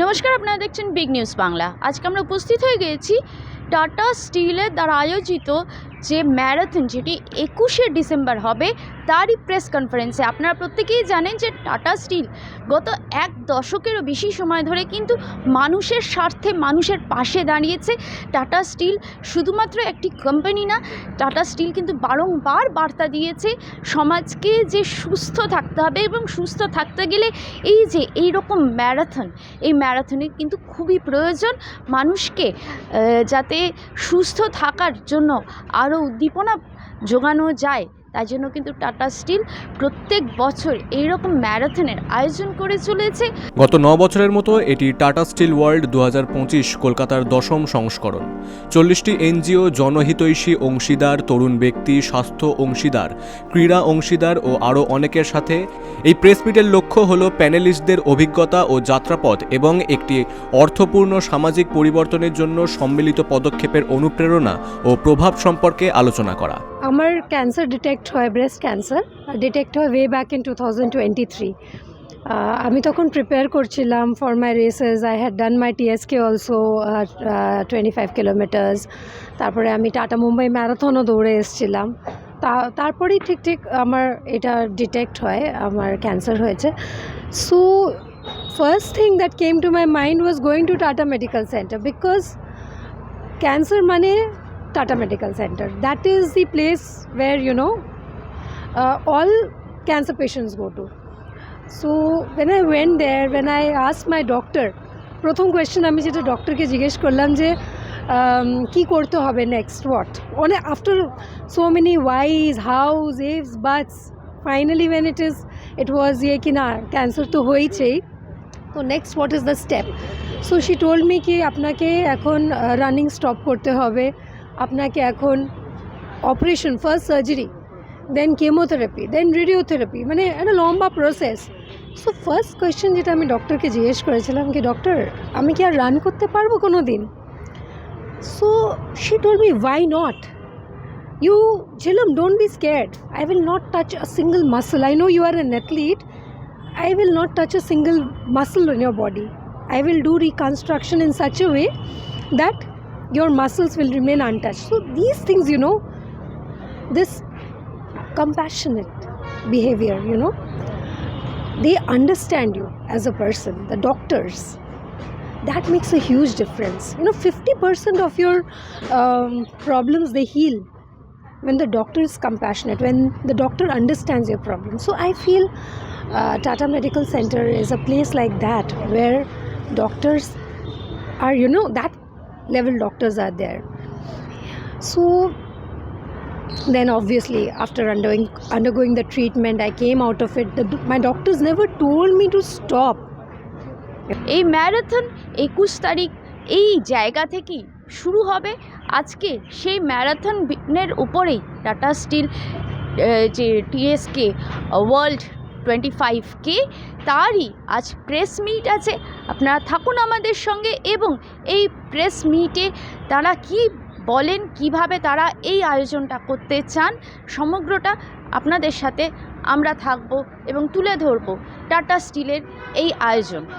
নমস্কার আপনারা দেখছেন বিগ নিউজ বাংলা। আজকে আমরা উপস্থিত হয়ে গিয়েছি টাটা স্টিলের দ্বারা আয়োজিত যে ম্যারাথন যেটি একুশে ডিসেম্বর হবে তারই প্রেস কনফারেন্সে আপনারা প্রত্যেকেই জানেন যে টাটা স্টিল গত এক দশকেরও বেশি সময় ধরে কিন্তু মানুষের স্বার্থে মানুষের পাশে দাঁড়িয়েছে। টাটা স্টিল শুধুমাত্র একটি কোম্পানি না টাটা স্টিল কিন্তু বারংবার বার্তা দিয়েছে সমাজকে যে সুস্থ থাকতে হবে এবং সুস্থ থাকতে গেলে এই যে এই রকম ম্যারাথন এই ম্যারাথনের কিন্তু খুবই প্রয়োজন মানুষকে আহ, যাতে সুস্থ থাকার জন্য আরও উদ্দীপনা যোগানো যায়। তাই জন্য কিন্তু টাটা স্টিল প্রত্যেক বছর এই রকম ম্যারাথনের আয়োজন করে চলেছে। গত ন বছরের মতো এটি টাটা স্টিল ওয়ার্ল্ড দু হাজার পঁচিশ কলকাতার দশম সংস্করণ। চল্লিশটি এনজিও জনহিতৈষী অংশীদার, তরুণ ব্যক্তি, স্বাস্থ্য অংশীদার, ক্রীড়া অংশীদার ও আরও অনেকের সাথে। এই প্রেস মিটের লক্ষ্য হল প্যানেলিস্টদের অভিজ্ঞতা ও যাত্রাপথ এবং একটি অর্থপূর্ণ সামাজিক পরিবর্তনের জন্য সম্মিলিত পদক্ষেপের অনুপ্রেরণা ও প্রভাব সম্পর্কে আলোচনা করা। আমার ক্যান্সার ডিটেক্ট হয় ব্রেস্ট ক্যান্সার, ডিটেক্ট হয় way back in two thousand twenty three আমি তখন প্রিপেয়ার করছিলাম for my races I had done my TSK also twenty five kilometres তারপরে আমি টাটা মুম্বাই ম্যারাথনও দৌড়ে এসেছিলাম। তা, তারপরেই ঠিক ঠিক আমার এটা ডিটেক্ট হয়, আমার ক্যান্সার হয়েছে। So first thing that came to my mind was going to Tata Medical Centre because cancer মানে Tata Medical Center. That is the place where you know uh, all cancer patients go to. So when I went there, when I asked my doctor, প্রথম question আমি যেটা ডক্টরকে জিজ্ঞেস করলাম যে um, কি করতে হবে নেক্সট হোয়াট অনেক after so many whys hows ifs buts finally when it is it was ইয়ে কি না ক্যান্সার তো হয়েছেই তো next what is the step so she told me কি আপনাকে এখন রানিং স্টপ করতে হবে আপনাকে এখন operation first surgery then chemotherapy then radiotherapy মানে একটা লম্বা প্রসেস সো ফার্স্ট কোয়েশ্চেন যেটা আমি ডক্টরকে জিজ্ঞেস করেছিলাম কি ডক্টর আমি কি আর রান করতে পারবো কোনো দিন so she told me why not you Jhilam don't be scared I will not touch a single muscle I know you are an athlete I will not touch a single muscle in your body. I will do reconstruction in such a way that your muscles will remain untouched. So, these things, you know, this compassionate behavior, you know, they understand you as a person, the doctors. That makes a huge difference. You know, 50% of your um, problems they heal when the doctor is compassionate, when the doctor understands your problem. So I feel uh, Tata Medical Center is a place like that where doctors are, you know, that level doctors are there. So then obviously after undergoing undergoing the treatment, I came out of it. The, my doctors never told me to stop. এই marathon একুশ তারিখ এই জায়গা থেকেই শুরু হবে আজকে সেই ম্যারাথনের উপরেই টাটা স্টিল যে টিএসকে ওয়ার্ল্ড টোয়েন্টি ফাইভ কে তারই আজ প্রেস মিট আছে। আপনারা থাকুন আমাদের সঙ্গে এবং এই প্রেস মিটে তারা কি বলেন, কীভাবে তারা এই আয়োজনটা করতে চান, সমগ্রটা আপনাদের সাথে আমরা থাকব এবং তুলে ধরব। টাটা স্টিলের এই আয়োজন।